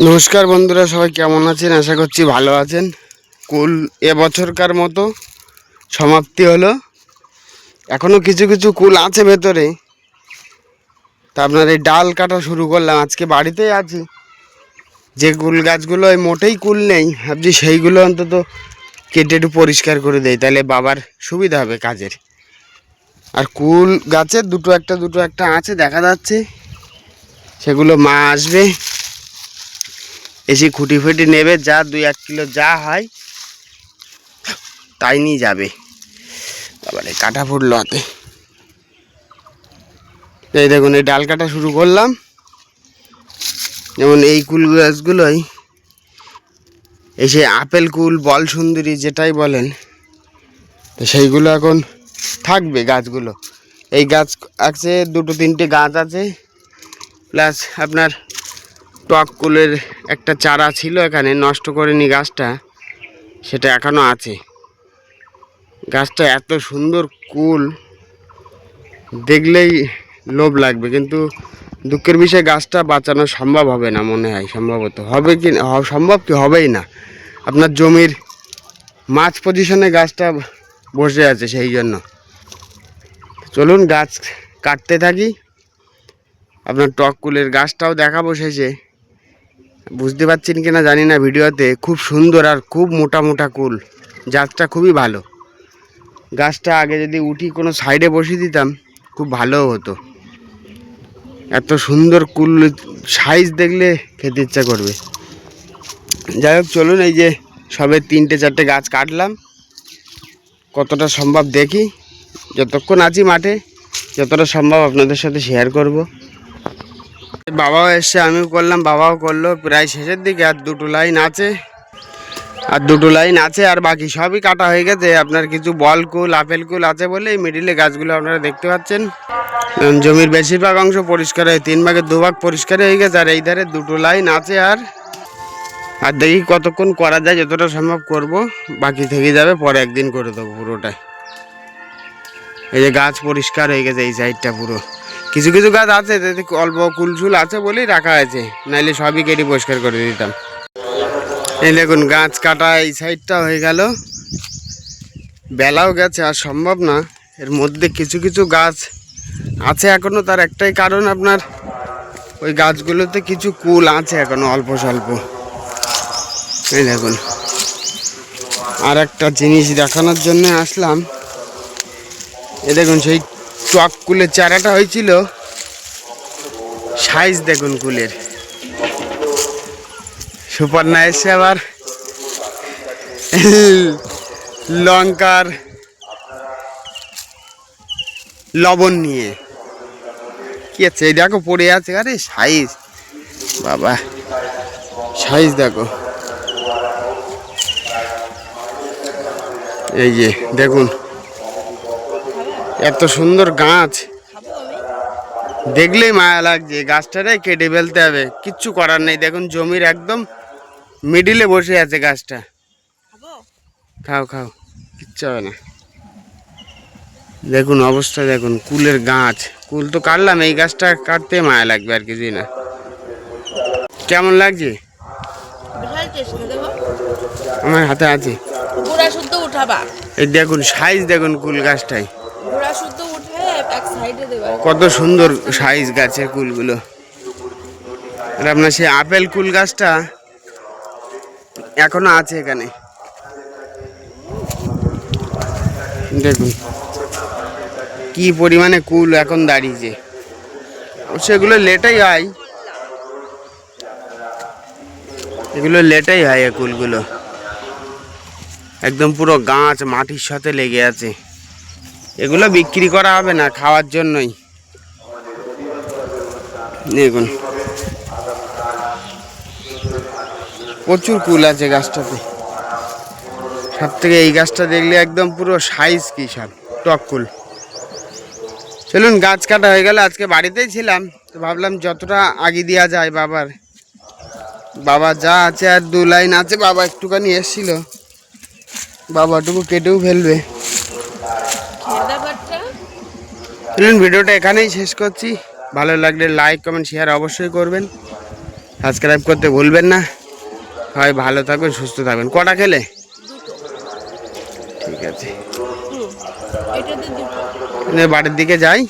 নমস্কার বন্ধুরা, সবাই কেমন আছেন? আশা করছি ভালো আছেন। কুল এবছরকার মতো সমাপ্তি হলো। এখনও কিছু কিছু কুল আছে ভেতরে। তা আপনার এই ডাল কাটা শুরু করলাম। আজকে বাড়িতেই আছি। যে কুল গাছগুলো ওই মোটেই কুল নেই। ভাবছি সেইগুলো অন্তত কেটে একটু পরিষ্কার করে দেয় তাহলে বাবার সুবিধা হবে কাজের। আর কুল গাছের দুটো একটা দুটো একটা আছে, দেখা যাচ্ছে। সেগুলো মা আসবে। এসে খুঁটি ফুটি নেবে, যা দুই এক কিলো যা হয়, তাই নিয়ে যাবে। তারপরে কাটা ফুটলো হাতে। এই দেখুন, এই ডাল কাটা শুরু করলাম। যেমন এই কুল গাছগুলোই, এসে আপেল কুল বল সুন্দরী যেটাই বলেন, তো সেইগুলো এখন থাকবে গাছগুলো। এই গাছ আছে, দুটো তিনটে গাছ আছে, প্লাস আপনার টক কুলের একটা চারা ছিল এখানে, নষ্ট করেনি গাছটা, সেটা এখনও আছে। গাছটা এত সুন্দর কুল, দেখলেই লোভ লাগবে, কিন্তু দুঃখের বিষয়ে গাছটা বাঁচানো সম্ভব হবে না মনে হয়, সম্ভবত। হবে কি সম্ভব কি হবেই না। আপনার জমির মাছ পজিশনে গাছটা বসে আছে সেই জন্য। চলুন গাছ কাটতে থাকি। আপনার টক কুলের গাছটাও দেখাবো শেষে। বুঝতে পারছেন কি না জানি না ভিডিওতে, খুব সুন্দর আর খুব মোটা মোটা কুল। জাতটা খুবই ভালো। গাছটা আগে যদি উঠি কোনো সাইডে বসিয়ে দিতাম, খুব ভালো হতো। এত সুন্দর কুল, সাইজ দেখলে খেতে ইচ্ছা করবে। যাই হোক, চলুন এই যে সবে তিনটে চারটে গাছ কাটলাম। কতটা সম্ভব দেখি। যতক্ষণ আছি মাঠে, যতটা সম্ভব আপনাদের সাথে শেয়ার করব। বাবাও এসে, আমিও করলাম, বাবাও করল, প্রায় শেষের দিকে, আর দুটো লাইন আছে। আর দুটো লাইন আছে, আর বাকি সবই কাটা হয়ে গেছে। আপনার কিছু বল কুল, আপেল কুল আছে বলে এই মিডিলে গাছগুলো আপনারা দেখতে পাচ্ছেন। জমির বেশিরভাগ অংশ পরিষ্কার হয়ে, তিন ভাগে দু ভাগ পরিষ্কার হয়ে গেছে, আর এই ধারে দুটো লাইন আছে আর। আর দেখি কতক্ষণ করা যায়, যতটা সম্ভব করব। বাকি থেকে যাবে, পরে একদিন করে দেবো পুরোটাই। এই যে গাছ পরিষ্কার হয়ে গেছে, এই সাইডটা পুরো। কিছু কিছু গাছ আছে অল্প কুলসুল আছে বলেই রাখা আছে নাইলে সবই কেটে পরিষ্কার করে দিতাম। এই দেখুন, গাছ কাটা এই সাইডটা হয়ে গেল। বেলাও গেছে, আর সম্ভব না। এর মধ্যে কিছু কিছু গাছ আছে এখনও, তার একটাই কারণ আপনার, ওই গাছগুলোতে কিছু কুল আছে এখনও, অল্প স্বল্প। এই দেখুন, আর একটা জিনিস দেখানোর জন্য আসলাম। এ দেখুন, সেই টক কুলের চারাটা হয়েছিল। সাইজ দেখুন কুলের। সুপার না এসে আবার। লঙ্কার লবণ নিয়ে। কি আছে? এই দেখো পড়ে আছে। আরে সাইজ। বাবা। সাইজ দেখো। এই যে দেখুন। এত সুন্দর গাছ। দেখলেই মায়া লাগছে গাছটারে কেটে ফেলতে হবে কিচ্ছু করার নেই। দেখুন জমির একদম মিডিলে বসে আছে গাছটা। খাও খাও কিচ্ছু হবে না। দেখুন অবস্থা দেখুন কুলের গাছ। কুল তো কাটলাম এই গাছটা কাটতে মায়া লাগবে আর কিছুই না। কেমন লাগছে? আমার হাতে আছে। এই দেখুন সাইজ দেখুন কুল গাছটাই কত সুন্দর সাইজ গাছের কুলগুলো। আপনার সেই আপেল কুল গাছটা এখনও আছে এখানে। দেখুন, কি পরিমাণে কুল এখন দাঁড়িয়েছে। সেগুলো লেটাই হয়। এগুলো লেটাই হয় এই কুলগুলো। একদম পুরো গাছ মাটির সাথে লেগে আছে। এগুলো বিক্রি করা হবে না খাওয়ার জন্যই। দেখুন। প্রচুর কুল আছে গাছটাতে। সব থেকে এই গাছটা দেখলে একদম পুরো সাইজ কি সব, টক কুল। চলুন গাছ কাটা হয়ে গেল, আজকে বাড়িতেই ছিলাম, তো ভাবলাম যতটা আগে দেওয়া যায় বাবার। বাবা যা আছে আর দু লাইন আছে, বাবা একটুখানি এসছিল। বাবাটুকু কেটেও ফেলবে। চলুন ভিডিওটা এখানেই শেষ করছি। ভালো লাগলে লাইক কমেন্ট শেয়ার অবশ্যই করবেন। সাবস্ক্রাইব করতে ভুলবেন না। হয় ভালো থাকবেন সুস্থ থাকবেন। কটা খেলে? ঠিক আছে। বাড়ির দিকে যাই।